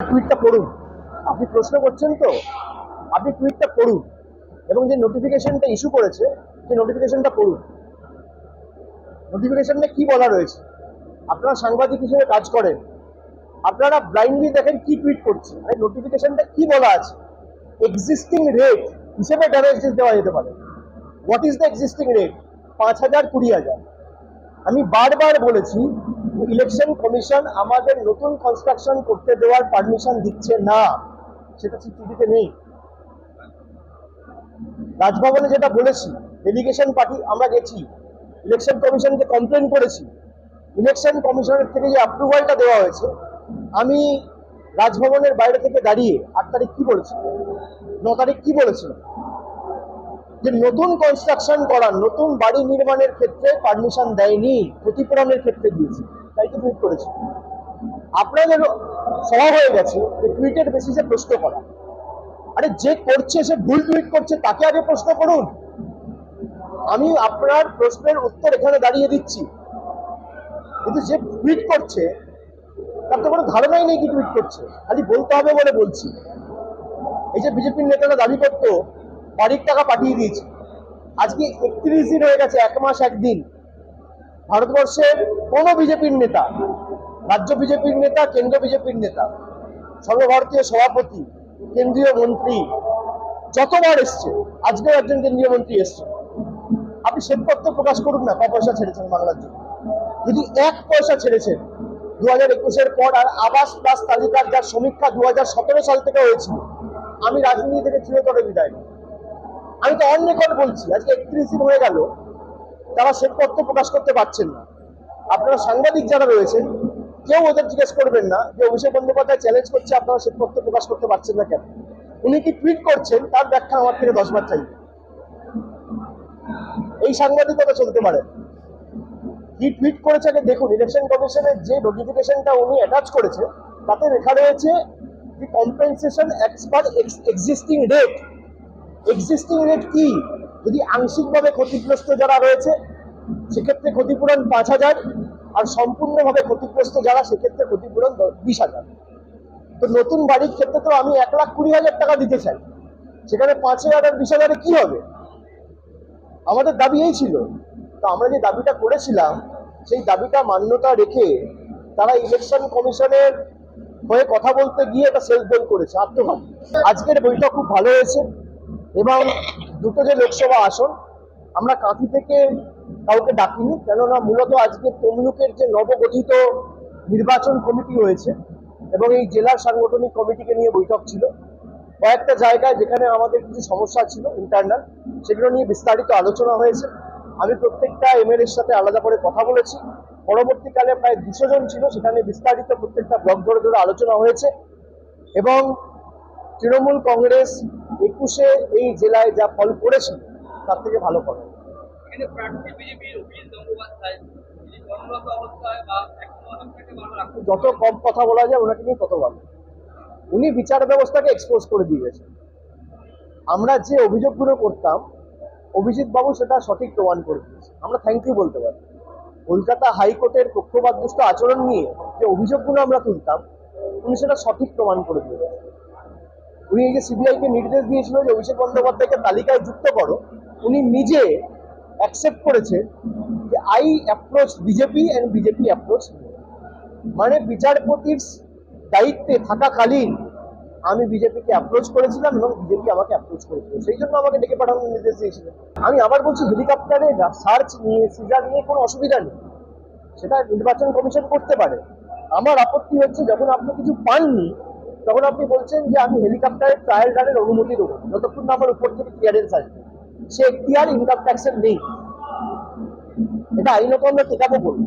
টুইটটা পড়ুন। আপনি প্রশ্ন করছেন তো? আপনি টুইটটা পড়ুন। এবং যে নোটিফিকেশনটা ইস্যু করেছে, সেই নোটিফিকেশনটা পড়ুন। নোটিফিকেশনটা কি বলা রয়েছে? আপনারা সাংবাদিক হিসেবে কাজ করেন। আপনারা ব্লাইন্ডলি দেখেন কি টুইট করছে। মানে নোটিফিকেশনটা কি বলা আছে? এক্সিস্টিং রেট হিসেবে ড্যামেজেস দেওয়া যেতে পারে। What is the existing rate পাঁচ হাজার কুড়ি হাজার। আমি বারবার বলেছি ইলেকশন কমিশন আমাদের নতুন কনস্ট্রাকশন করতে দেওয়ার পারমিশন দিচ্ছে না। সেটা চিঠিতে নেই। রাজভবনে যেটা বলেছি ডেলিগেশন পার্টি আমরা গেছি ইলেকশন কমিশনকে কমপ্লেন করেছি। ইলেকশন কমিশনের থেকে যে অ্যাপ্রুভালটা দেওয়া হয়েছে, আমি রাজভবনের বাইরে থেকে দাঁড়িয়ে আট তারিখ কি বলেছি ন তারিখ কি বলেছিলাম? যে নতুন কনস্ট্রাকশন করার, নতুন বাড়ি নির্মাণের ক্ষেত্রে পারমিশন দেয়নি, ক্ষতিপূরণের ক্ষেত্রে দিয়েছে। তাই তো টুইট করেছি আপনাদের স্বভাব হয়ে গেছে, যে টুইটের বেসিসে প্রশ্ন করা। আরে যে করছে, সে ভুল টুইট করছে, তাকে আগে প্রশ্ন করুন। আমি আপনার প্রশ্নের উত্তর এখানে দাঁড়িয়ে দিচ্ছি। কিন্তু যে টুইট করছে, তার তো কোনো ধারণাই নেই কি টুইট করছে। খালি বলতে হবে বলে বলছি। এই যে বিজেপির নেতারা দাবি করতো, বাড়ির টাকা পাঠিয়ে দিয়েছে। আজকে একত্রিশ দিন হয়ে গেছে, এক মাস, একদিন। ভারতবর্ষের কোনো বিজেপির নেতা, রাজ্য বিজেপির নেতা, কেন্দ্র বিজেপির নেতা, সর্বভারতীয় সভাপতি, কেন্দ্রীয় মন্ত্রী, যতবার এসছে, আজকেও একজন কেন্দ্রীয় মন্ত্রী এসছে আপনি শ্বেতপত্র প্রকাশ করুন না ক পয়সা ছেড়েছেন বাংলার জন্য যদি এক পয়সা ছেড়েছেন দু হাজার একুশের পর আর আবাস প্লাস তালিকার যার সমীক্ষা দু হাজার সতেরো সাল থেকে হয়েছিল, আমি রাজনীতি থেকে চিরতরে বিদায়। আমি তো অন রেকর্ড বলছি, আজকে একত্রিশ দিন হয়ে গেল তারা সে তথ্য প্রকাশ করতে পারছেন না। আপনারা সাংবাদিক যারা রয়েছেন, কেউ ওদের জিজ্ঞেস করবেন না যে অভিষেক বন্দ্যোপাধ্যায় চ্যালেঞ্জ করছে, আপনারা শ্বেতপত্র প্রকাশ করতে পারছেন না কেন? উনি কি টুইট করছেন? তার ব্যাখ্যা আমার থেকে দশবার চাই। এই সাংবাদিকতা চলতে পারে। কি টুইট করেছে আগে দেখুন ইলেকশন কমিশনের যে নোটিফিকেশনটা উনি অ্যাটাচ করেছে, তাতে লেখা রয়েছে the compensation per existing rate existing rate কি? যদি আংশিকভাবে ক্ষতিগ্রস্ত যারা রয়েছে, সেক্ষেত্রে ক্ষতিপূরণ পাঁচ হাজার, আর সম্পূর্ণভাবে ক্ষতিগ্রস্ত যারা, সেক্ষেত্রে ক্ষতিপূরণ বিশ হাজার। তো নতুন বাড়ির ক্ষেত্রে তো আমি এক লাখ কুড়ি হাজার টাকা দিতে চাই। সেখানে পাঁচ হাজার আর বিশ হাজারে কি হবে? আমাদের দাবি এই ছিল। তো আমরা যে দাবিটা করেছিলাম, সেই দাবিটা মান্যতা রেখে তারা ইলেকশন কমিশনের হয়ে কথা বলতে গিয়ে এটা সেলফ গোল করেছে, আত্মঘাতী। আজকের বইটা খুব ভালো হয়েছে এবং দুটো যে লোকসভা আসন, আমরা কাঁথি থেকে কাউকে ডাকিনি, কেননা মূলত আজকে তমলুকের যে নবগঠিত নির্বাচন কমিটি হয়েছে এবং এই জেলার সাংগঠনিক কমিটিকে নিয়ে বৈঠক ছিল, কয়েকটা জায়গায় যেখানে আমাদের কিছু সমস্যা ছিল ইন্টারনাল সেগুলো নিয়ে বিস্তারিত আলোচনা হয়েছে। আমি প্রত্যেকটা এমএলএ এর সাথে আলাদা করে কথা বলেছি। পরবর্তীকালে প্রায় দুশো জন ছিল, সেখানে বিস্তারিত প্রত্যেকটা ব্লক ধরে ধরে আলোচনা হয়েছে এবং তৃণমূল কংগ্রেস একুশে এই জেলায় যা ফল করেছে তার থেকে ভালো ফল। যত কম কথা বলা যায় ওনাকে নিয়ে তত ভালো। উনি বিচার ব্যবস্থাকে এক্সপোজ করে দিয়ে গেছেন আমরা যে অভিযোগগুলো করতাম অভিজিৎ বাবু সেটা সঠিক প্রমাণ করে দিয়েছে। আমরা থ্যাংক ইউ বলতে পারি। কলকাতা হাইকোর্টের পক্ষপাতদুষ্ট আচরণ নিয়ে যে অভিযোগগুলো আমরা তুলতাম উনি সেটা সঠিক প্রমাণ করে দিয়ে গেছেন উনি এই যে সিবিআইকে নির্দেশ দিয়েছিল যে অভিষেক বন্দ্যোপাধ্যায়কে তালিকায় যুক্ত করো, উনি নিজে অ্যাকসেপ্ট করেছে যে I approach BJP and BJP approach মানে বিচারপতির দায়িত্বে থাকাকালীন আমি বিজেপিকে অ্যাপ্রোচ করেছিলাম এবং বিজেপি আমাকে অ্যাপ্রোচ করেছিল। সেই জন্য আমাকে ডেকে পাঠানোর নির্দেশ দিয়েছিলেন আমি আবার বলছি হেলিকপ্টারে সার্চ নিয়ে সিজার নিয়ে কোনো অসুবিধা নেই। সেটা নির্বাচন কমিশন করতে পারে। আমার আপত্তি হচ্ছে যখন আপনি কিছু পাননি তখন আপনি বলছেন যে আমি হেলিকপ্টারের ট্রায়াল রানের অনুমতি দেবো। যতক্ষণ না আমার উপর থেকে ক্লিয়ারেন্স আসবে। সে এখতিয়ার ইনকাম ট্যাক্সের নেই। এটা আইনত আমরা টেকাবো বলব